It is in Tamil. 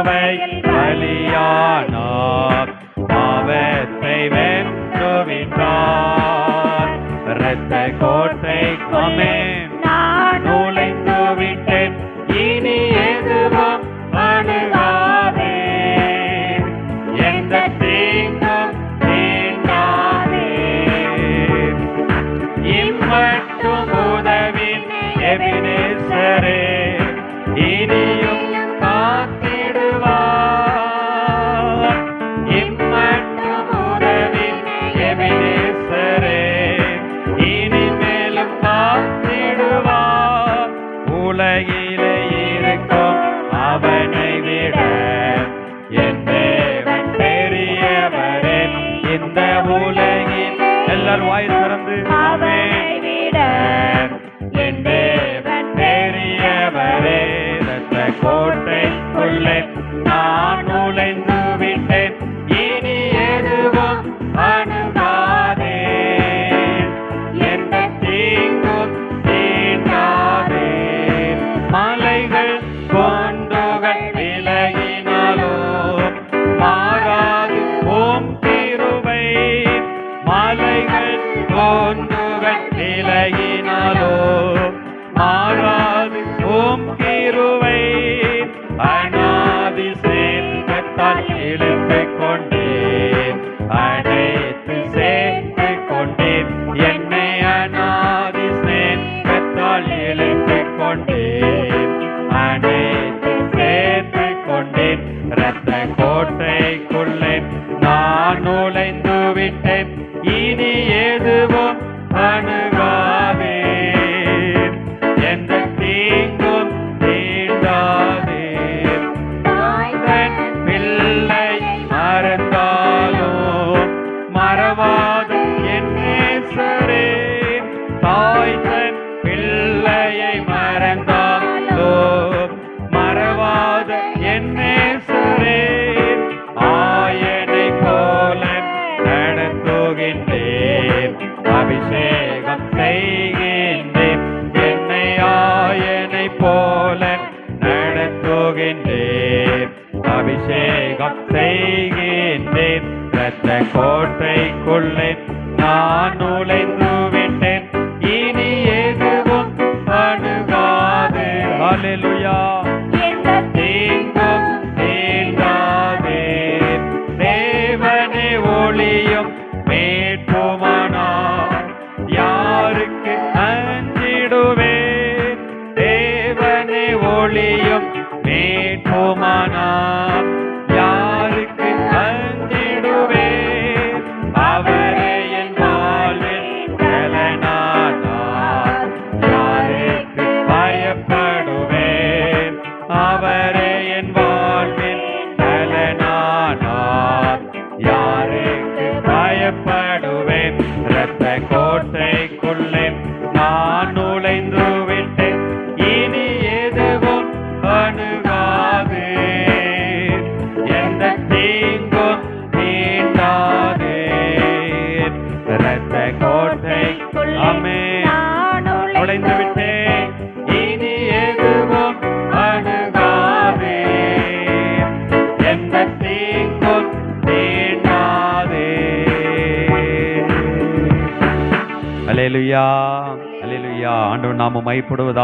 சிலுவையில் பலியானார். பாவத்தை வென்று விட்டார். இரத்த கோட்டை அமேன் கொண்டுகள் விலகினாலோ மாறாது ஓம் கீருவை. அனாதி சேர்க்கத்தால் இழுத்து கொண்டேன். அழைத்து சேர்த்து கொண்டேன். என்னை அனாதி சேர்க்கத்தால் இழுத்து விட்டேன். இனி எதுவும் அணுக அபிஷேகம் செய்கின்றேன் இரத்த கோட்டைக்குள்ளே நான் நுழைந்து விட்டேன் இனி எதுவும் அணுகாது. ஹalleluya. எந்த தீங்கும் தீண்டாதே. தேவனே ஒளியும் மேற்புமானார் யாருக்கு மேற்புமானார் யாருக்கு அஞ்சிடுவேன் அவரே என் வாழ்வில் பலனானார் யாருக்கு பயப்படுவேன் அவரே என் வாழ்வில் பலனானார் யாருக்கு பயப்படுவேன். இரத்த அடைந்து விட்டேன். இனி எதுவும் அணுகாதே. எந்த தீங்கும் தீண்டாதே அலையலுயா அலையலுயா ஆண்டவர் நாம மைப்படுவதா